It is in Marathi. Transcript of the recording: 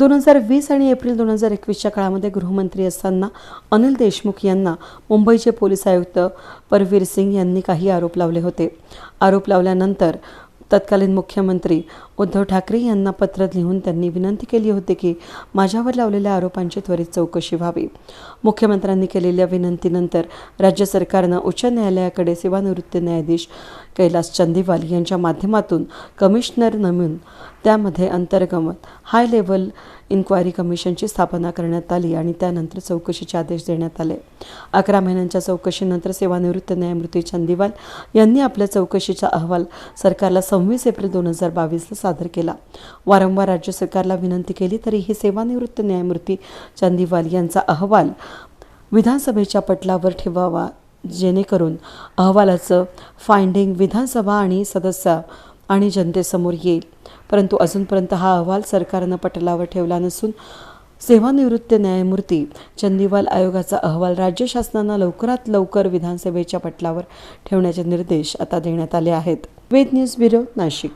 दोन हजार वीस आणि एप्रिल दोन हजार एकवीसच्या काळामध्ये गृहमंत्री असताना अनिल देशमुख यांना मुंबईचे पोलीस आयुक्त परवीर सिंग यांनी काही आरोप लावले होते. आरोप लावल्यानंतर तत्कालीन मुख्यमंत्री उद्धव ठाकरे यांना पत्र लिहून त्यांनी विनंती केली होती की माझ्यावर लावलेल्या आरोपांची त्वरित चौकशी व्हावी. मुख्यमंत्र्यांनी केलेल्या विनंतीनंतर राज्य सरकारनं उच्च न्यायालयाकडे सेवानिवृत्त न्यायाधीश कैलास चंदीवाल यांच्या माध्यमातून कमिशनर नेमून त्यामध्ये अंतर्गत हाय लेवल इन्क्वायरी कमिशनची स्थापना करण्यात आली आणि त्यानंतर चौकशीचे आदेश देण्यात आले. अकरा महिन्यांच्या चौकशीनंतर सेवानिवृत्त न्यायमूर्ती चंदीवाल यांनी आपल्या चौकशीचा अहवाल सरकारला सव्वीस एप्रिल दोन हजार बावीसला सादर केला. वारंवार राज्य सरकारला विनंती केली तरीही सेवानिवृत्त न्यायमूर्ती चंदीवाल यांचा अहवाल विधानसभेच्या पटलावर ठेवावा जेणेकरून अहवालाचं फाइंडिंग विधानसभा आणि सदस्य आणि जनतेसमोर येईल. परंतु अजूनपर्यंत हा अहवाल सरकारनं पटलावर ठेवला नसून सेवानिवृत्त न्यायमूर्ती चंदीवाल आयोगाचा अहवाल राज्य शासनानं लवकरात लवकर विधानसभेच्या पटलावर ठेवण्याचे निर्देश आता देण्यात आले आहेत. Ved news bureau Nashik.